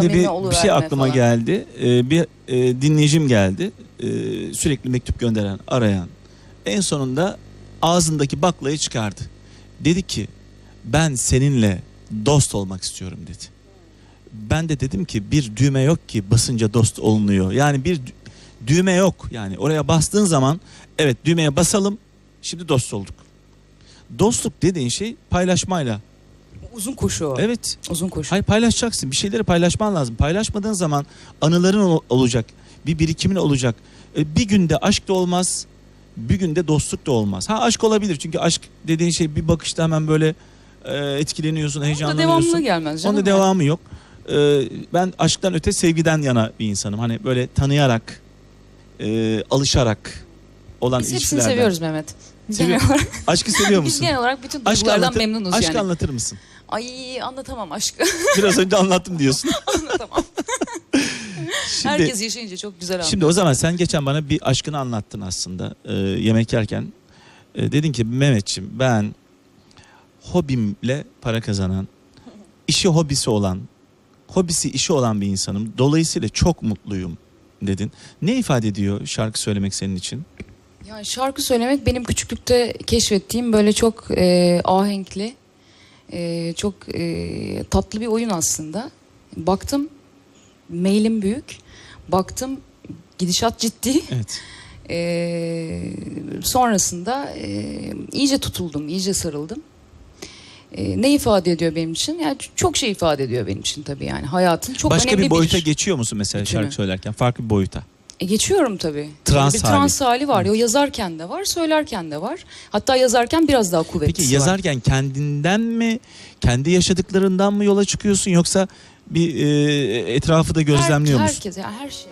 Şimdi bir, bir şey aklıma falan. geldi. Ee, bir e, dinleyicim geldi. Ee, sürekli mektup gönderen, arayan. En sonunda ağzındaki baklayı çıkardı. Dedi ki ben seninle dost olmak istiyorum dedi. Ben de dedim ki bir düğme yok ki basınca dost olunuyor. Yani bir dü- düğme yok. Yani oraya bastığın zaman evet düğmeye basalım şimdi dost olduk. Dostluk dediğin şey paylaşmayla. Uzun koşu. Evet Uzun koşu. Hayır paylaşacaksın. Bir şeyleri paylaşman lazım. Paylaşmadığın zaman anıların ol- olacak. Bir birikimin olacak. E, Bir günde aşk da olmaz. Bir günde dostluk da olmaz. Ha aşk olabilir. Çünkü aşk dediğin şey bir bakışta hemen böyle e, etkileniyorsun, Onda heyecanlanıyorsun. devamlı gelmez canım. Onda devamı yok. E, ben aşktan öte sevgiden yana bir insanım. Hani böyle tanıyarak, e, alışarak olan Biz hepsini ilişkilerden. seviyoruz Mehmet. Seviyor- Genel olarak, Aşkı seviyor biz musun? genel olarak bütün duygulardan anlatır- memnunuz Aşkı yani. anlatır mısın? Ay anlatamam aşkı. Biraz önce anlattım diyorsun. anlatamam. Şimdi, Herkes yaşayınca çok güzel anlıyor. Şimdi o zaman sen geçen bana bir aşkını anlattın aslında e, yemek yerken. E, dedin ki Mehmetçim ben hobimle para kazanan, işi hobisi olan, hobisi işi olan bir insanım. Dolayısıyla çok mutluyum dedin. Ne ifade ediyor şarkı söylemek senin için? Yani şarkı söylemek benim küçüklükte keşfettiğim böyle çok e, ahenkli, e, çok e, tatlı bir oyun aslında. Baktım mailim büyük, baktım gidişat ciddi. Evet. E, sonrasında e, iyice tutuldum, iyice sarıldım. E, ne ifade ediyor benim için? Yani çok şey ifade ediyor benim için tabii yani hayatın çok Başka önemli bir boyuta bir geçiyor musun mesela Bütünü. şarkı söylerken? Farklı bir boyuta. E, geçiyorum tabii. Trans bir hali. trans hali var. O yazarken de var, söylerken de var. Hatta yazarken biraz daha kuvvetlisi Peki var. yazarken kendinden mi, kendi yaşadıklarından mı yola çıkıyorsun yoksa bir e, etrafı da gözlemliyor Her- musun? Herkes, yani her şey.